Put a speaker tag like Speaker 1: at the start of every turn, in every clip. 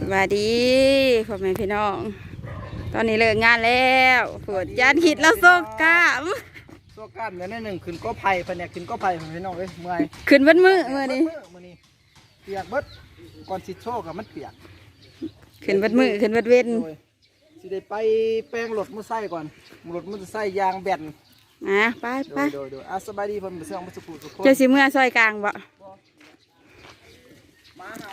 Speaker 1: สวัสดีพ่อแม่พี่น้อง ตอนนี้เลิกงานแล้วปวดจานหิดแล้วโซกล้าม
Speaker 2: โซ่กล้ามเดี๋ยวนิดหนึ่งขึ้นก็ไผ่เพิ่นอยากขึ้นก็ไผ่เพิ่นพี่น้องเอ้ยเมื่อย
Speaker 1: ขึ้นวันมือมือนี้
Speaker 2: เบิดมื้อนี้เปียกเบิดก่อนสิโชคกับมันเปียก
Speaker 1: ขึ้นวันมือขึ้นวันเว้น
Speaker 2: โดยสิได้ไปแป้งรถมือไส้ก่อนรถมือไส้ยางแบน
Speaker 1: อะไป
Speaker 2: โด
Speaker 1: ไป
Speaker 2: ยโดยโดยอะสบายดีเพิ่นบ่เสื่องบ่สุขทุกคน
Speaker 1: เจ้าสิเมื่อซอยกลางบ่
Speaker 2: มาเฮา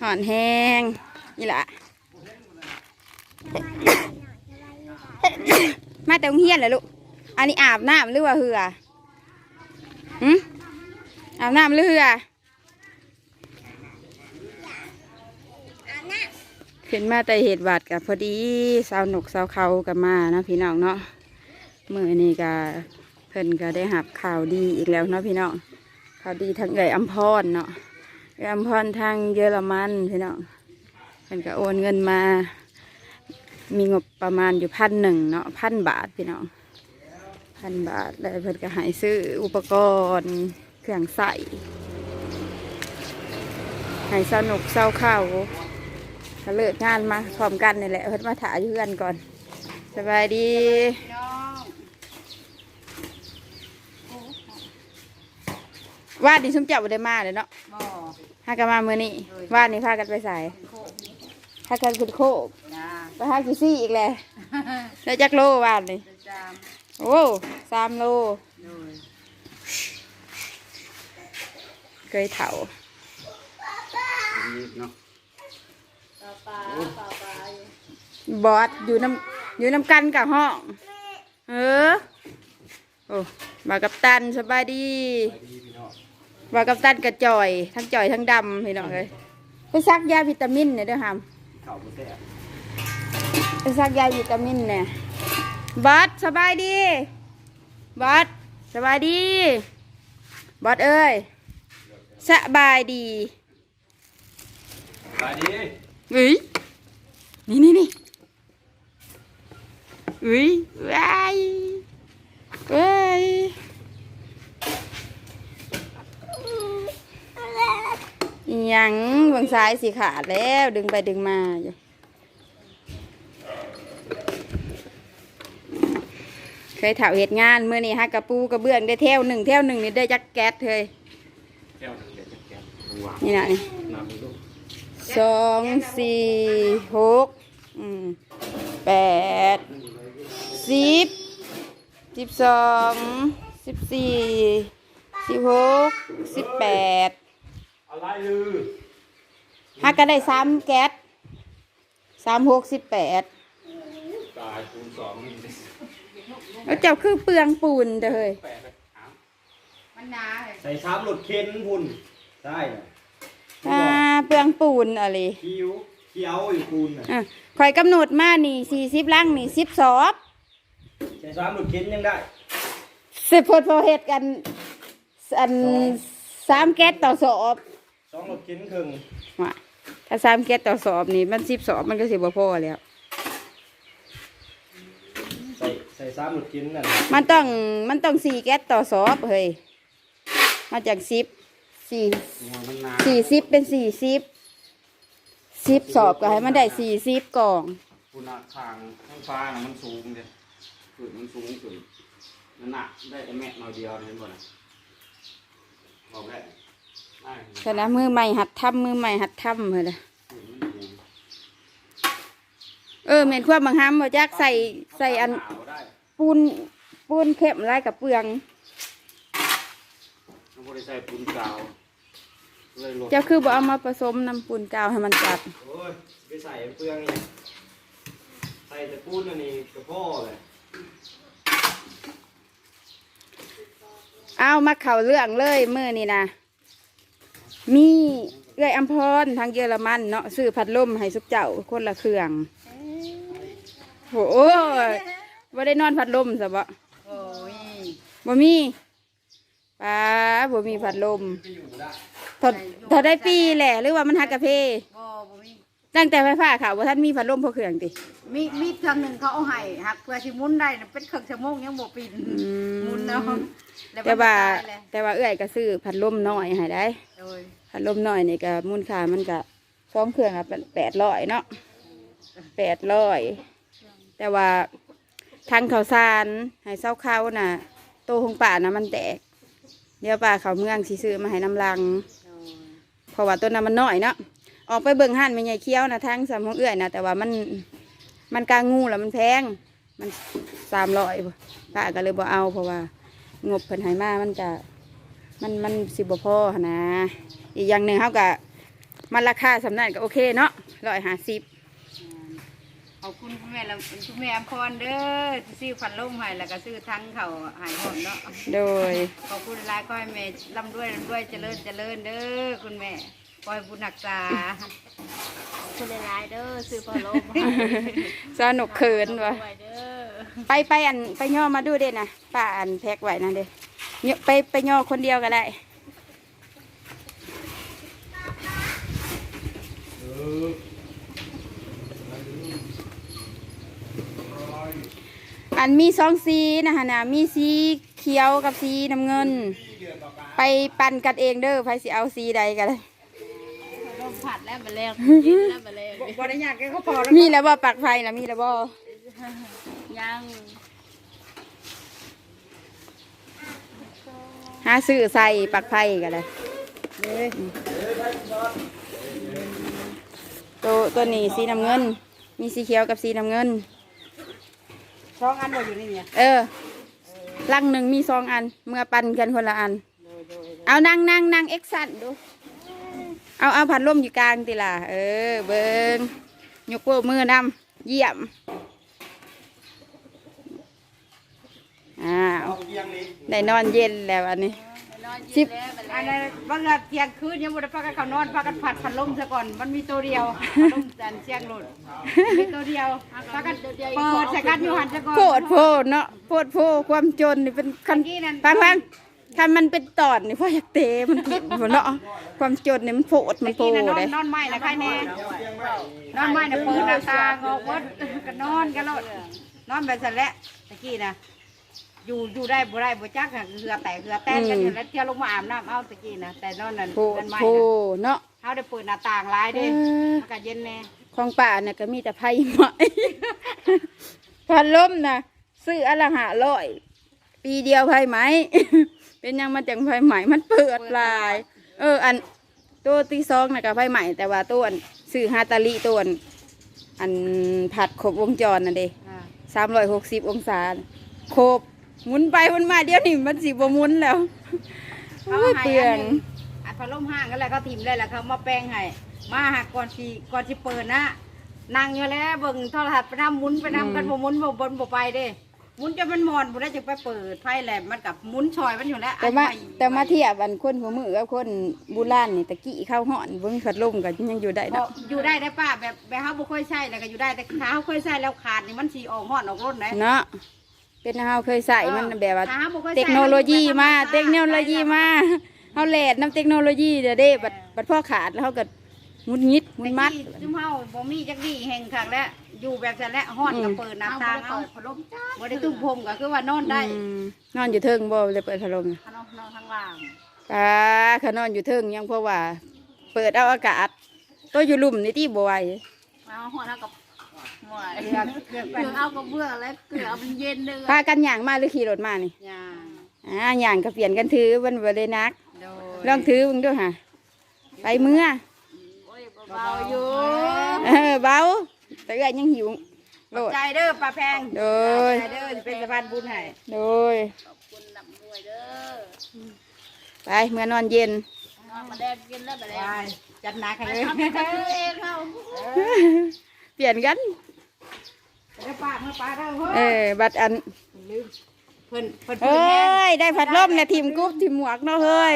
Speaker 1: หอนแห้งนี่ล่ะมาแต่โรงเฮียนเหรอลูก อันนี้อาบน้ำหรือว่าเหือหืมอาบน้ำหรือเหือขึ้นมาแต่เหตุบาดกับพอดีสาวนกสาวเขากับมาเนาะพี่น้องเนาะมือนี่ก็เพิ่นก็ได้หับข่าวดีอีกแล้วเนาะพี่น้องข่าวดีทางเอ่ยอัมพรเนาะ เอ่ยอัมพรทางเยอรมันพี่น้องเพิ่นก็โอนเงินมา มีงบประมาณอยู่พันหนึ่งเนาะพันบาทพี่น้องพันบาทแล้วเพิ่นก็ให้ซื้ออุปกรณ์เครื่องใส่ให้สนุกเศร้าเข้าก็เลิกงานมาพร้อมกันนี่แหละเพิ่นมาถ่ายเพื่อนก่อน สบายดี ว่าดิสมเจับบ่ได้มาเลยเนาะ
Speaker 3: บ่
Speaker 1: หากันมาเมื่อนี้ว่านี่พากันไปใส่พากันขุดโคก
Speaker 3: จ้า
Speaker 1: ไปหากิซี่อีกแล้วได้จักโลวานนี่
Speaker 3: ประจ
Speaker 1: โอ้สามโลำ
Speaker 3: โดย
Speaker 1: เคยเถา
Speaker 2: เนาะ
Speaker 1: บอสอยู่น้ำอยู่น้ำกันกับห้อง เออ โอ้มากับตันสบายดี มากับตันกับจอย ทั้งจอยทั้งดำพี่น้องเลยไปซักยาวิตามินเนี่ยเด้อฮาม
Speaker 2: ข้าวบ่แซ่บ
Speaker 1: ไปซักยาวิตามินเนี่ยบอสสบายดีบอสสบายดีบอสเอ้ยสบายดี
Speaker 2: สบายดี
Speaker 1: อุ้ยนี่นี่นี่อุ้ยว้ายว้าย อิหยังบางซ้ายสีขาดแล้วดึงไปดึงมาอยู่เคยถาเหตุงานเมื่อนี้ฮะกระปูกระเบื้องได้เท่วหนึ่งเท่วหนึ่งนี่ได้จักแก๊สเลย
Speaker 2: แก้วนึงเดี๋ยวจะแก้ววาง
Speaker 1: นี่นะนี่
Speaker 2: น้ำลูก
Speaker 1: สองสี่หกอืมแปดสิบสิบสองสิบสี่สิบหกสิบแปด
Speaker 2: อะไรลือ
Speaker 1: หักกันได้สามแก๊สสามหกสิบแปด
Speaker 2: ตายคูณสองนี่
Speaker 1: แล้วเจ้าคือเปลืองปูนเด้อเฮ้ย
Speaker 2: แปดเอา
Speaker 3: มันหนาเลย
Speaker 4: ใส่ซ้ำหลุดเค้นพุ่นใช่น่ะ
Speaker 1: อ่าเปลืองปูนอะไร
Speaker 4: คิ้วเขียวอยู่ปูนน่ะ
Speaker 1: อะคอยกำหนดมานี่สี่สิบลังนี่สิบสอบ
Speaker 4: ใส่ซ้ำหลุดเค้นยังได้
Speaker 1: สิบพดพอเหตุกันอันสามแก๊สต่อสอบ
Speaker 4: ส องหลุดเค้นครึ่ง
Speaker 1: ว่าถ้าสามแก๊สต่อสอบนี่มันสิบสอบมันก็สิบ่พอแล้ว
Speaker 4: ใส่ใส่ซ้ำหลุดเค้นนั่น
Speaker 1: มันต้องมันต้องสี่แก๊สต่อสอบเฮ้ยมาจากสิบสี่
Speaker 4: หัวมันหนา
Speaker 1: สี่สิบเป็นสี่สิบสิบสอบก็ให้มันได้สี่สิบกล่อง
Speaker 4: ปูนาคางข้างฟ้าน่ะมันสูงเลยขึ้นมันสูงขึ้นมันหนักได้แต่แม่หน่อยเดียวเห็นบ่น่ะบอกได้ได้
Speaker 1: ฉะนั้นมือใหม่หัดทำมือใหม่หัดทำเลยนะเออเมนควบบางฮัมมาจากใส่ใส่อัน
Speaker 4: ขาวได้
Speaker 1: ปูนปูนเข้มไรกับเปลือง
Speaker 4: มันบ่ได้ใส่ปูนกาวเลยหลด
Speaker 1: เจ้าคือบ่เอามาผสมน้ำปูนกาวให้มันจัด
Speaker 4: โอ้ยไปใส่เปลืองนี่ใส่แต่ปูนอันนี้กระพ่อเลย
Speaker 1: เอามาเข่าเรื่องเลยมือนี่นะ มีเอื้อยอัมพรทางเยอรมันเนาะซื้อพัดลมให้สุกเจ้าคนละเครื่องโหว่าได้นอนพัดลมสบะ
Speaker 3: โอ้ย
Speaker 1: บ่มีป้าบ่มีพัดลมถอดถอดได้ปีแหละหรือว่ามันฮักกะเพ
Speaker 3: บ่บ่มี
Speaker 1: ตั้งแต่ไฟฟ้าค่ะว่าท่านมีพัดลมพอเครื่องติ
Speaker 3: มีมีครั้งหนึ่งเขาเอาให้หักเพื่อสิหมุนได้น่ะเป็นครึ่งชั่วโมงยังบ่ปิน
Speaker 1: อืม
Speaker 3: หมุนเอาแล้วมัน
Speaker 1: แต่ว่า
Speaker 3: ตยเลย
Speaker 1: แต่ว่าเอื้อยก็ซื้อพัดลมน้อยให้ได้
Speaker 3: โดย
Speaker 1: พัพัดลมน้อยนี่ก็มูลค่ามันก็สองเครื่องอะแปดร้อยเนาะแปดร้อยแต่ว่าทางเขาวสารให้เศร้าเข้าน่ะโตของป่านะมันแตกเดี๋ยวป่าเขาเมืองสิซื้อมาให้น้ำลังเพราะว่าต้นนั้นมันน้อยเนาะออกไปเบิ่งหันไม่ใหญ่เคี้ยวนะทางสามของเอื้อยนะแต่ว่ามันมันกลางงูแล้วมันแพงมันสามร้อยป้าก็เลยบ่เอาเพราะว่างบเพิ่นให้มามันจะ มันมันสิบ่พอหั้นนะอีกอย่างหนึ่งเขาก็มันราคาสำนักก็โอเคเนาะร้อยห้าสิบ
Speaker 3: ขอบคุณคุณแม่แล้วคุณแม่อำพรเด้อที่ซื้อพันลมให้แล้วก็ซื้อทั้งเขาใหายหอมเนาะ
Speaker 1: โดย
Speaker 3: ขอบคุณหลายก็ให้แม่ร่ำรวยร่ำรวยเจริญเจริญเด้อคุณแม่คอยบุญรักษา
Speaker 5: คุณหลายๆเด้อซื้อพอลม
Speaker 1: สนุกเขินวะ
Speaker 5: ไว้เด้อ
Speaker 1: ไปไปอันไปย่อมาดูเด้นะป้าอันแพ็กไว้นะเด้ ย่อไปไปย่อคนเดียวก็ได้อันมีสองสีนะคะนะมีสีเขียวกับสีน้ำเงิน ไปปั่นกันเองเด้อไผสิเอาสีใดกันเลย
Speaker 5: ลมผัดแล้วมาแล้วกินแล้วมาแล้ว
Speaker 3: บริญาตแกก็พอแล้ว
Speaker 1: มีแล้วบ่ปักไฟแล้วมีแล้วบ่
Speaker 5: ยัง
Speaker 1: หา ซื้อใส่ปักไฟกันเลยตัวตัวนี้สีน้ำเงิน มีสีเขียวกับสีน้ำเงิน
Speaker 3: สองอันบ่อยู่นี่เนี่ย
Speaker 1: เออลังหนึ่งมีสองอัน เมื่อปันกันคนละอัน เอานั่งนั่งนั่งเอ็กซันดู เอาเอาพัดลมอยู่กลางติล่ะ เออ เบิงยกโป้มือนำเยี่ยมอ้าวได้นอนเย็นแล้วอันนี้ สิบ
Speaker 3: อันนั้นบางทีเที่ยงคืนยังบ่ได้พักกันเขานอนพักกันผัดพัดลมซะก่อนมันมีตัวเดียวพัดลมจันเชียงหลุดมีตัวเดียวพักกันเปิดใส่กันอยู่หันซะก่อน
Speaker 1: โพดโพดเนาะโพดโพดความจนนี่เป็นคัน
Speaker 3: เมื่อกี้นั่น
Speaker 1: ฟังฟังคันมันเป็นตอนนี่พ่ออยากเตะมันกินบ่เนาะความจนนี่มันโพดมันโพ
Speaker 3: เมื่อกี้
Speaker 1: ด
Speaker 3: น่ะนอน
Speaker 1: เลย
Speaker 3: นอนไม่นะใครแน่นอนไม่นะเปิดหน้าต่างออกวัดก็นอนกันโลดนอนแบบนั้นแหละตะกี้นะ อยู่อยู่ได้บ่ได้บ่จักอะเหือแตกเหือแตกกันอยู่แล้วเที่ยวลงมาอาบน้ำเอาตะกี้นะแต่นอนนั่น
Speaker 1: โพด
Speaker 3: นั่นไม่
Speaker 1: โพ
Speaker 3: นะ
Speaker 1: ดเนาะ
Speaker 3: เขาได้เปิดหน้าต่างหลาย
Speaker 1: เอ
Speaker 3: เด้
Speaker 1: อ
Speaker 3: อากาศเย็นแน่
Speaker 1: ของป่าเนี่ยก็มีแต่ไผ่ไหมพัดลมนะซื้ออนละหาร้อยปีเดียวไผ่ไหม เป็นหยังมาจังไผ่ไหมมันเปิดลาย เออ อันตัวที่สองนะกับไผ่ไหมแต่ว่าตัวอันซื้อฮาตาลิตัวอันอันผัดครบวงจรน่ะเด้
Speaker 3: อ่า
Speaker 1: สามร้อยหกสิบองศาครบ หมุนไปหมุนมาเดี๋ยวนี้มันสิบ่หมุนแล้ว
Speaker 3: เขา
Speaker 1: โอ้ย
Speaker 3: ให้
Speaker 1: เปลื
Speaker 3: อั
Speaker 1: อนง
Speaker 3: หนึงอัดพัดลมห้างกันแล้วเขาถิ่มเลยแล้วเขามาแปลงให้มาหาก่อนที่ก่อนที่เปิดนะนั่งอยู่แล้วเบิ่งโทรทัศน์ไปทำหมุนไปทำกันบ่หมุนบ่บนบ่ไปเด้หมุนจะมันมอนบ่ได้จะไปเปิดไฟแหลมมันกับหมุนชอยมันอยู่แล้ว
Speaker 1: แต่มา
Speaker 3: ไอ้ไฟ
Speaker 1: แต่มาเทียบอันคนหัวมือกับคนโบูราณนี่ตะกี้เข้าห่อนเบิ่งพัดลมก็ยังอยู่ได้
Speaker 3: บ่
Speaker 1: เนาะ
Speaker 3: อยู่ได้ได้ป้าแบบแบบเฮาบ่ค่อยใช้แล้วก็อยู่ได้แต่ถ้าเฮาเคยใช้แล้วขาดนี่มันสิออกฮ้อนออกร่นได้
Speaker 1: เนาะ เป็นเฮาเคยใส่มันแบบว่า
Speaker 3: ถ้าเฮาบ่คยใช้
Speaker 1: เทคโนโลยีมา
Speaker 3: แล้ว
Speaker 1: เทคโนโลยีมาเฮาแลดน้ำเทคโนโลยีเด้อเด้บัดบัดพ่อขาดแล้วเฮาก็มุดงิดมุ
Speaker 3: แต่
Speaker 1: ดมัด
Speaker 3: ที่ซุมเฮาบ่มีจักดีแห่งคักแล้วอยู่แบบนั้นแหละฮ้อนก็เปิดหน้าต่างเอา
Speaker 5: พัดลมจ้า
Speaker 3: บ่ได้ตุ้มพรมก็คือว่านอนได้
Speaker 1: อืมนอนอยู่เทิงบ่เลยเปิดพัดลม
Speaker 5: นอนนอนข้างล่าง
Speaker 1: อ่าเขานอนอยู่เทิงยังเพราะว่า เปิดเอาอากาศ ตัวอยู่ลุ่มนี่ที่บ่ไหว
Speaker 5: เอาหัวเท่ากับ หมวย
Speaker 3: เกือบเกือบ
Speaker 5: เกลือเอากระเบื้องแล้วเกลือมันเย็นเลย
Speaker 1: พากันย่างมาหรือขี่รถมานี่
Speaker 3: ย่าง
Speaker 1: อ่าย่างก็เปลี่ยนกันถือมันบ่ได้นัก
Speaker 3: โด
Speaker 1: ลองถือมึงดูค่ะ ไปเมื่อ
Speaker 5: โอ้ยเบาๆอยู่
Speaker 1: เออเบาแต่ก็ยังหิวโลด
Speaker 3: ใจเด้อปลาแพง
Speaker 1: โดย
Speaker 3: ใจเด้อสิเป็นสะพานบุญให้
Speaker 1: โดย
Speaker 5: ขอบคุณลำรวยเด้อ
Speaker 1: ไปเมื่อนอนเย็น
Speaker 5: นอนมาแดงกินแล้วมาแด
Speaker 3: ไป
Speaker 5: ง
Speaker 3: จัดหนักให้
Speaker 5: ไป
Speaker 3: เลย
Speaker 5: ทำกันเองเขา
Speaker 1: เปลี่ยนกัน
Speaker 3: เด้อป้าเมื่อป้าเด้อ
Speaker 1: เอ
Speaker 3: เฮ้ย
Speaker 1: อบัดอัน
Speaker 3: ลืมเพิ่นเพิ่น
Speaker 1: เอ้
Speaker 3: เพิ่นแห้ง
Speaker 1: ยได้ผัดลมเนี่ยทีมกรุ๊ปทีมหมวกเนาะเฮ้ย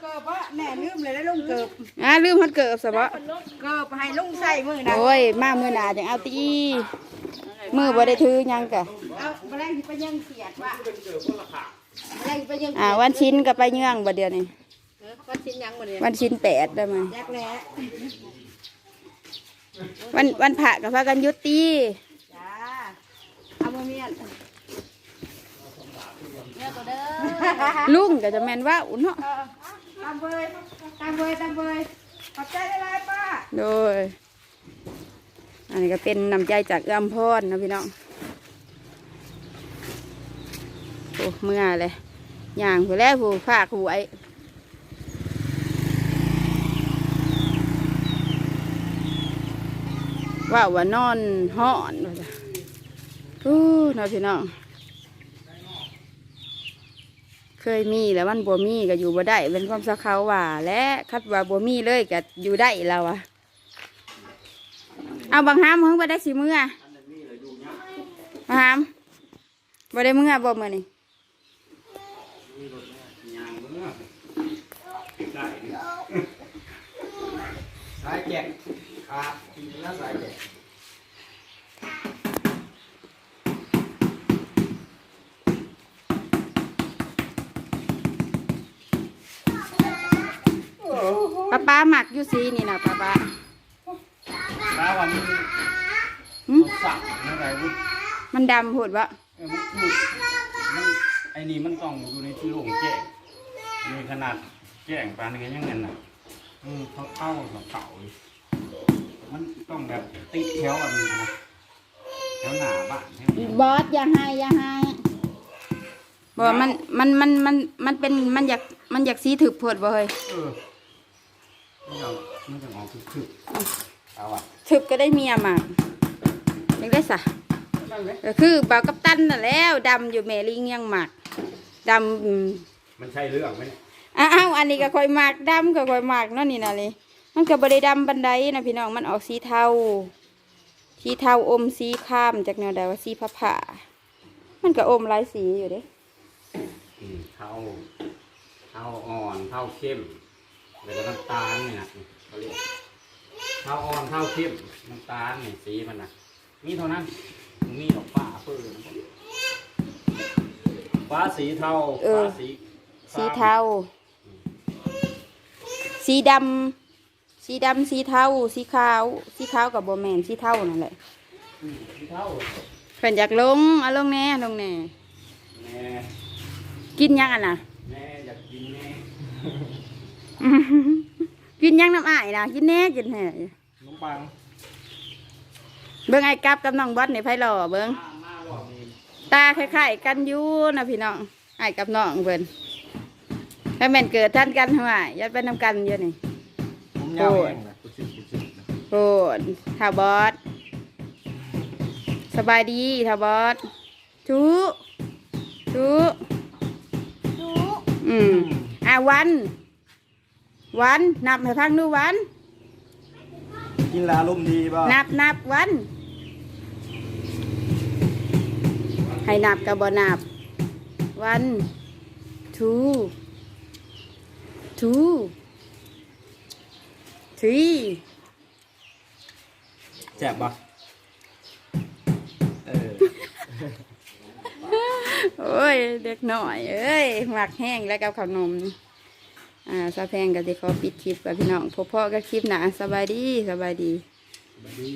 Speaker 3: เกิบว่าแน่ลืมเลยได้ลุงเกิบ
Speaker 1: อ่าลืมฮัดเกิบสบะ
Speaker 3: เกิบให้ลุงใส่มือนะ
Speaker 1: โอ้ย มามือหนาจังเอาตีมือบ่ได้ถือหยังกะ
Speaker 3: เอาแมลงสิไปยังเสียดว่ะแมลงสิไปยัง
Speaker 1: อ่า วันชิ้นก็ไปเยื่องบ่เดียวนี่
Speaker 3: เออวันชิ้นยังบ่เนี่ย
Speaker 1: วันชิ้นแปดได้ไหม
Speaker 3: ยักแหล้
Speaker 1: วันวันพระกับพากันหยุดตี
Speaker 3: จ้าเอามาเมียน
Speaker 5: เนี่ยตัวเด้อ
Speaker 1: ลุงก็จะแม่นว่าอุ่นเนาะ
Speaker 3: เออตามเบยตามเบยตามเบยขอบใจได้ไรป้า
Speaker 1: โดยอันนี้ก็เป็นน้ำใจจากเอื้อมพรนะพี่น้องโอ้เมื่อเลยย่างผู้แล้วผู้ภาคผู้ไอ ว่าว่านอนห่อนว่าจ้ะอู้นาะพี่น้อง เคยมีแล้วมันบ่มีก็อยู่บ่ได้เป็นความสักเขาว่า และคัดว่าบ่มีเลยก็อยู่ได้แล้วอะเอาบางห้ามเพิ่งไปได้สิมืออะบางห้ามบ่ได้มือบ่มือนี่
Speaker 4: เบิ่งอนี่
Speaker 2: สายแจกขาดกินแล้วสายแจก
Speaker 1: ป้าป้าหมักอยู่สีนี่นะป้าป้า
Speaker 4: แล้วว่ามัน
Speaker 1: หึ
Speaker 4: มันสั่งอะไรวะ
Speaker 1: มันดำโหดวะ
Speaker 4: เออมันคือมันไอ้นี่มันต้องอยู่ในที่โล่งแจ้งมีขนาดแจ้งปานนี้ก็ยังไงน่ะอืมเขาเข้ากับเก่าอยู่มันต้องแบบติดแถวแบบนี้นะแถวหน้าบ้านให้มัน
Speaker 1: บอสอย่าให้อย่าให้บ่มันมันมันมันมันเป็นมันอยากมันอยากสีถึกโพดบ่เฮ้ย
Speaker 4: เออมั นจะมันจะออกคึกๆเอาอะ
Speaker 1: ถึกก็ได้เมียหมากยังได้สะก็คือเบากับตันน่ะแล้วดำอยู่แม่ลิงยังหมักดำอืม
Speaker 4: มันใช่เรื่องไหมเนี่ย
Speaker 1: อ้าวอันนี้ก็ค่อยหมักดำก็ค่อยหมักเนาะนี่นะเลยมันก็บ่ได้ดำบันไดนะพี่น้องมันออกสีเทาสีเทาอมสีข้ามจากแนวใดว่าสีผ้าผ่ามันก็อมหลายสีอยู่เด้
Speaker 4: อืมเท่าเท่าอ่อนเท่าเข้ม แล้วก็น้ำตาลเนี่ยนะเขาเรียกเท่าอ่อนเท่าเข้มน้ำตาลเนี่ยสีมันนะมีเท่านั้นมีดอกฟ้าเพื่อฟ้าสีเทาฟ้าสี
Speaker 1: สีเทา สีดำ สีดำ สีเทา สีขาว สีขาวกับโบแมนสีเทานั่นแหละ
Speaker 4: อืมสีเทา
Speaker 1: เพิ่นอยากลงเอาลงแน่ลงแน่
Speaker 4: แม่
Speaker 1: กินยังอะนะ
Speaker 4: แม่อยากกินแม่
Speaker 1: กินยังน้ำอ้ายนะกินแน่กินแน่
Speaker 4: ขนมปัง
Speaker 1: เบิ่งไอ้กับกับน้องบอสในไพ่หล่อเบิ่ง
Speaker 4: มามาบอกนี่
Speaker 1: ตาคล้ายๆกันอยู่นะพี่น้องไอ้กับน้องเพิ่นถ้าแม่นเกิดท่านกันหัวยัดไปนำกันอยู่นี่
Speaker 2: ผมยาวเองนะกุชิกุชินะ
Speaker 1: โอ้ท่าบอสสบายดีท่าบอสทุทุอืมอะวัน วันนับให้พังดูวัน
Speaker 2: กินแล้วอารมณ์ดีป่ะ
Speaker 1: นับนับวัน ให้นับกับบนับ วัน two two three
Speaker 2: แจ็บป่ะเออ
Speaker 1: โอ้ย เด็กหน่อย เอ้ยหมักแห้งแล้วกับขนมนี่ อ่าซาแพงก็จะขอปิดคลิปกับพี่น้องพบพ่อกับคลิปหนาสบายดีสบายดี
Speaker 4: ดี